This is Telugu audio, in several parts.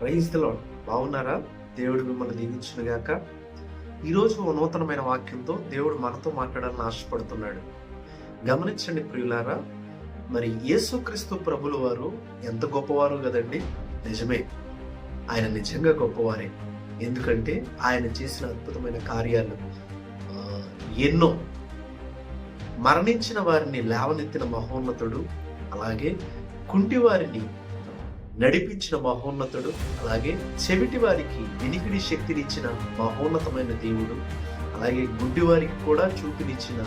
ప్రైజ్లో బాగున్నారా? దేవుడు మిమ్మల్ని దీవించిన గాక. ఈరోజు ఓ నూతనమైన వాక్యంతో దేవుడు మనతో మాట్లాడాలని ఆశపడుతున్నాడు. గమనించండి ప్రియులారా మరి యేసుక్రీస్తు ప్రభుల వారు ఎంత గొప్పవారు కదండి? నిజమే. ఆయన నిజంగా గొప్పవారే. ఎందుకంటే ఆయన చేసిన అద్భుతమైన కార్యాలు ఎన్నో. మరణించిన వారిని లేవనెత్తిన మహోన్నతుడు అలాగే కుంటి వారిని నడిపించిన మహోన్నతుడు అలాగే చెవిటి వారికి వినికిడి శక్తినిచ్చిన మహోన్నతమైన దేవుడు అలాగే గుడ్డి వారికి కూడా చూపినిచ్చిన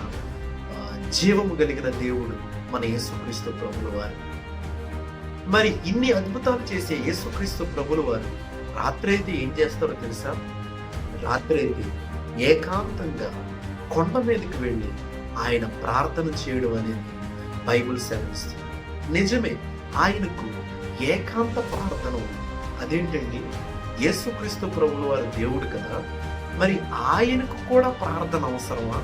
జీవము కలిగిన దేవుడు మన యేసుక్రీస్తు ప్రభుల వారు. మరి ఇన్ని అద్భుతాలు చేసే యేసుక్రీస్తు ప్రభుల వారు రాత్రి అయితే ఏం చేస్తారో తెలుసా? రాత్రి అయితే ఏకాంతంగా కొండ మీదకి వెళ్ళి ఆయన ప్రార్థన చేయడం అనేది బైబిల్ సెలవిస్తుంది. నిజమే ఆయనకు ఏకాంత ప్రార్థన ఉంది అదేంటండి? యేసుక్రీస్తు ప్రభులు వారి దేవుడు కదా? మరి ఆయనకు కూడా ప్రార్థన అవసరమా?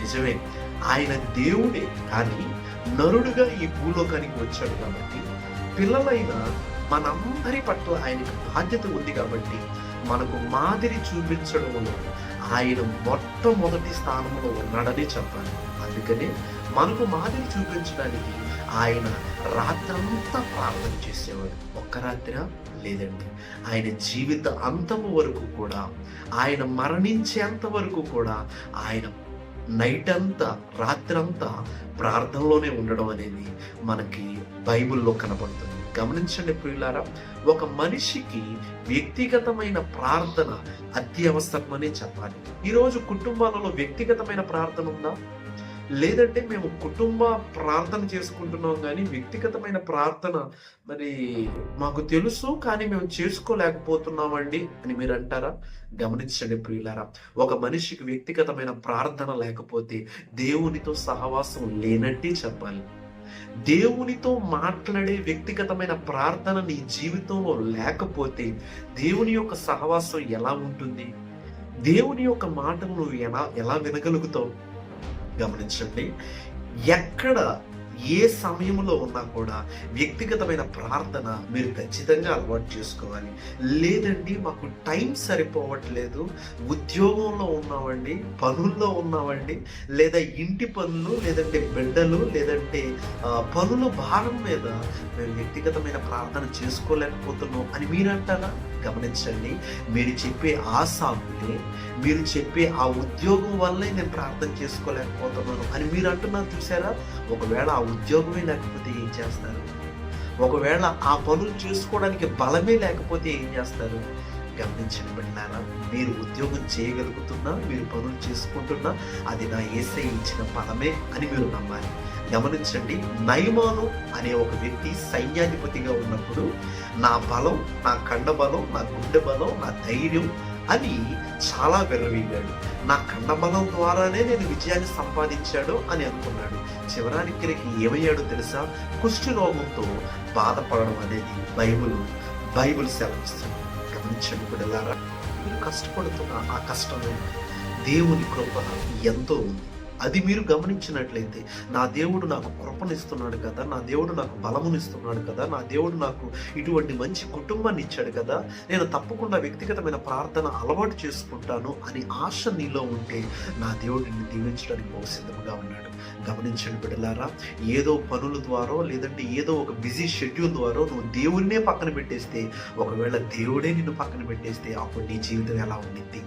నిజమే. ఆయన దేవుడే కానీ నరుడుగా ఈ భూలోకానికి వచ్చాడు కాబట్టి పిల్లలైన మనందరి పట్ల ఆయనకు బాధ్యత ఉంది కాబట్టి మనకు మాదిరి చూపించడంలో ఆయన మొట్టమొదటి స్థానంలో ఉన్నాడని చెప్పాలి. అందుకనే మనకు మాదిరి చూపించడానికి ఆయన రాత్రంతా ప్రార్థన చేసేవాడు. ఒక్క రాత్రి? లేదండి. ఆయన జీవిత అంతము వరకు కూడా ఆయన మరణించేంత వరకు కూడా ఆయన నైట్ అంతా రాత్రంతా ప్రార్థనలోనే ఉండడం అనేది మనకి బైబిల్లో కనబడుతుంది. గమనించండి ప్రియులారా ఒక మనిషికి వ్యక్తిగతమైన ప్రార్థన అత్యవసరమని చెప్పాలి. ఈరోజు కుటుంబాలలో వ్యక్తిగతమైన ప్రార్థన ఉందా? లేదంటే మేము కుటుంబ ప్రార్థన చేసుకుంటున్నాం కానీ వ్యక్తిగతమైన ప్రార్థన మరి మాకు తెలుసు కానీ మేము చేసుకోలేకపోతున్నామండి అని మీరు అంటారా? గమనించండి ప్రియులారా ఒక మనిషికి వ్యక్తిగతమైన ప్రార్థన లేకపోతే దేవునితో సహవాసం లేనట్టే చెప్పాలి. దేవునితో మాట్లాడే వ్యక్తిగతమైన ప్రార్థన నీ జీవితంలో లేకపోతే దేవుని యొక్క సహవాసం ఎలా ఉంటుంది? దేవుని యొక్క మాటను నువ్వు ఎలా ఎలా వినగలుగుతావు? గమనించండి. ఎక్కడ ఏ సమయంలో ఉన్నా కూడా వ్యక్తిగతమైన ప్రార్థన మీరు ఖచ్చితంగా అలవాటు చేసుకోవాలి. లేదండి మాకు టైం సరిపోవట్లేదు. ఉద్యోగంలో ఉన్నామండి పనుల్లో ఉన్నామండి లేదా ఇంటి పనులు లేదంటే బిడ్డలు లేదంటే పనుల భారం మీద మేము వ్యక్తిగతమైన ప్రార్థన చేసుకోలేకపోతున్నాం అని మీరు అంటారా గమనించండి. మీరు చెప్పే ఆశ సాగులే మీరు చెప్పే ఆ ఉద్యోగం వల్లే నేను ప్రార్థన చేసుకోలేకపోతున్నాను అని మీరు అంటున్నారు చూసారా? ఒకవేళ ఆ ఉద్యోగమే లేకపోతే ఏం చేస్తారు? ఒకవేళ ఆ పనులు చేసుకోవడానికి బలమే లేకపోతే ఏం చేస్తారు? గమనించండి బిడ్డారా మీరు ఉద్యోగం చేయగలుగుతున్నా మీరు పనులు చేసుకుంటున్నా అది నా ఏసై ఇచ్చిన బలమే అని మీరు నమ్మాలి. గమనించండి. నయమాను అనే ఒక వ్యక్తి సైన్యాధిపతిగా ఉన్నప్పుడు నా బలం నా కండ బలం నా గుండె బలం నా ధైర్యం అని చాలా విర్రవీగాడు నా కండబలం ద్వారానే నేను విజయాన్ని సంపాదించాడు అని అనుకున్నాడు. చివరానికి ఏమయ్యాడో తెలుసా? కుష్టి రోగంతో బాధపడడం అనేది బైబిల్ బైబిల్ సెలవిస్తుంది. గమనించండి కూడా మీరు కష్టపడుతున్న ఆ కష్టమే దేవుని కృప ఎంతో ఉంది. అది మీరు గమనించినట్లయితే నా దేవుడు నాకు కృపనిస్తున్నాడు కదా నా దేవుడు నాకు బలమునిస్తున్నాడు కదా నా దేవుడు నాకు ఇటువంటి మంచి కుటుంబాన్ని ఇచ్చాడు కదా నేను తప్పకుండా వ్యక్తిగతమైన ప్రార్థన అలవాటు చేసుకుంటాను అని ఆశ నీలో ఉంటే నా దేవుడిని దీవించడానికి సిద్ధంగా ఉన్నాడు. గమనించండి బిడ్డలారా ఏదో పనుల ద్వారా లేదంటే ఏదో ఒక బిజీ షెడ్యూల్ ద్వారా నువ్వు దేవుడినే పక్కన పెట్టేస్తే ఒకవేళ దేవుడే నిన్ను పక్కన పెట్టేస్తే అప్పుడు నీ జీవితం ఎలా ఉండిద్ది?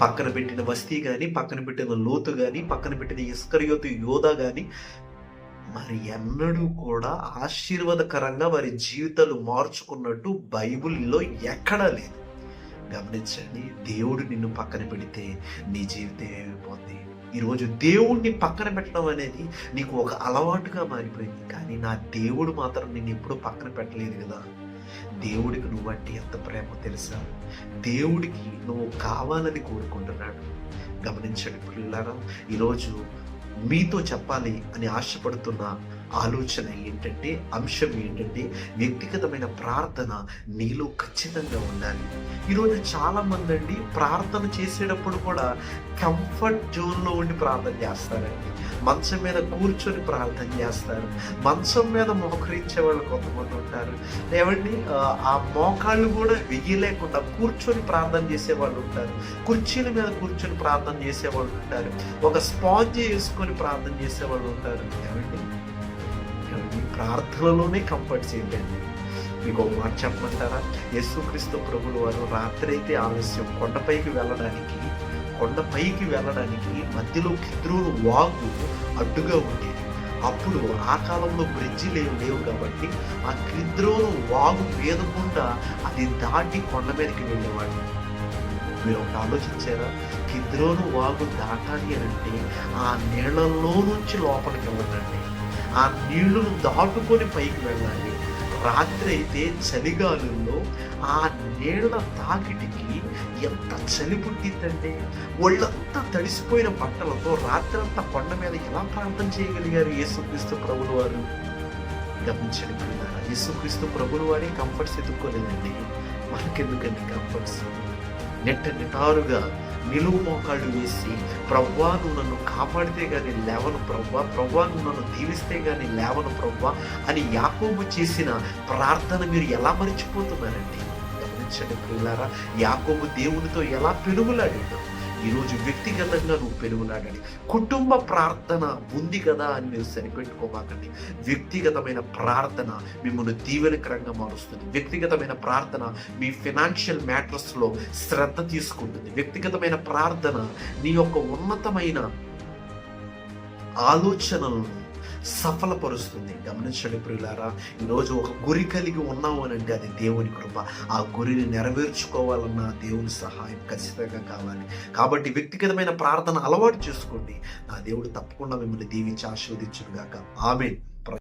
పక్కన పెట్టిన వస్తీ కానీ పక్కన పెట్టిన లోతు కానీ పక్కన పెట్టిన ఇస్కరియోతు యోధ కానీ మరి ఎన్నడూ కూడా ఆశీర్వాదకరంగా వారి జీవితాలు మార్చుకున్నట్టు బైబిల్లో ఎక్కడా లేదు. గమనించండి దేవుడు నిన్ను పక్కన పెడితే నీ జీవితం ఏమైపోద్ది? ఈరోజు దేవుణ్ణి పక్కన పెట్టడం అనేది నీకు ఒక అలవాటుగా మారిపోయింది. కానీ నా దేవుడు మాత్రం నేను ఎప్పుడూ పక్కన పెట్టలేదు కదా. దేవుడికి నువ్వంటే ఎంత ప్రేమో తెలుసా? దేవుడికి నువ్వు కావాలని కోరుకుంటున్నాడు. గమనించండి పిల్లలారా ఈరోజు మీతో చెప్పాలి అని ఆశపడుతున్న ఆలోచన ఏంటంటే అంశం ఏంటంటే వ్యక్తిగతమైన ప్రార్థన నీలో ఖచ్చితంగా ఉండాలి. ఈరోజు చాలామంది అండి ప్రార్థన చేసేటప్పుడు కూడా కంఫర్ట్ జోన్లో ఉండి ప్రార్థన చేస్తారండి. మంచం మీద కూర్చొని ప్రార్థన చేస్తారు. మంచం మీద మోకరించే వాళ్ళు కొంతమంది ఉంటారు. ఏమండి? ఆ, మోకాళ్ళు కూడా వెయ్యలేకుండా కూర్చొని ప్రార్థన చేసే వాళ్ళు ఉంటారు. కుర్చీల మీద కూర్చొని ప్రార్థన చేసే వాళ్ళు ఉంటారు. ఒక స్పాంజ్ వేసుకొని ప్రార్థన చేసే వాళ్ళు ఉంటారు. ఏమండి? ప్రార్థనలోనే కంఫర్ట్ చేయండి మీకు ఒక మాట చెప్పమంటారా? యేసుక్రీస్తు ప్రభులు వారు రాత్రి అయితే ఆలస్యం కొండపైకి వెళ్ళడానికి కొండపైకి వెళ్ళడానికి మధ్యలో కిద్రూరు వాగు అడ్డుగా ఉండేది. అప్పుడు ఆ కాలంలో బ్రిడ్జి లేవు లేవు కాబట్టి ఆ కిద్రోను వాగు వేదకుండా అది దాటి కొండ మీదకి వెళ్ళేవాడు మీరు ఒకటి ఆలోచించారా? కిద్రోను వాగు దాటాలి అని అంటే ఆ నీళ్ళల్లో నుంచి లోపలికి వెళ్ళండి. ఆ నీళ్ళను దాటుకొని పైకి వెళ్ళాలి. రాత్రి అయితే చలిగాలుల్లో ఆ నీళ్ళ తాకిటికి ఎంత చలి పుట్టిందంటే ఒళ్ళంతా తడిసిపోయిన బట్టలతో రాత్రంతా కొండ మీద ఎలా ప్రార్థన చేయగలిగారు యేసుక్రీస్తు ప్రభులు వారు గమనించండి పిల్లలారా. యేసుక్రీస్తు ప్రభులు వారే కంఫర్ట్స్ ఎదుర్కోలేదండి. మనకెందుకండి కంఫర్ట్స్? నెట్ట నిటారుగా నిలువు మోకాళ్ళు వేసి ప్రవ్వా నువ్వు నన్ను కాపాడితే కానీ లేవను ప్రవ్వా ప్రవ్వా నువ్వు నన్ను దీవిస్తే కానీ లేవను ప్రవ్వా అని యాకోబు చేసిన ప్రార్థన మీరు ఎలా మర్చిపోతున్నారండి? గమనించండి ప్రియులారా యాకోబు దేవునితో ఎలా పెనుగులాడాడు? ఈరోజు వ్యక్తిగతంగా నువ్వు పెరుగునాడండి కుటుంబ ప్రార్థన ఉంది కదా అని మీరు సరిపెట్టుకోమాకండి. వ్యక్తిగతమైన ప్రార్థన మిమ్మల్ని దీవెనకరంగా మారుస్తుంది. వ్యక్తిగతమైన ప్రార్థన మీ ఫినాన్షియల్ మ్యాటర్స్లో శ్రద్ధ తీసుకుంటుంది. వ్యక్తిగతమైన ప్రార్థన నీ యొక్క ఉన్నతమైన ఆలోచనలను సఫలపరుస్తుంది. గమనించండి ప్రియులారా ఈరోజు ఒక గురి కలిగి ఉన్నాము అని అంటే అది దేవుని కృప. ఆ గురిని నెరవేర్చుకోవాలన్న దేవుని సహాయం ఖచ్చితంగా కావాలి. కాబట్టి వ్యక్తిగతమైన ప్రార్థన అలవాటు చేసుకోండి. నా దేవుడు తప్పకుండా మిమ్మల్ని దీవించి ఆశీర్వదించుగాక ఆమె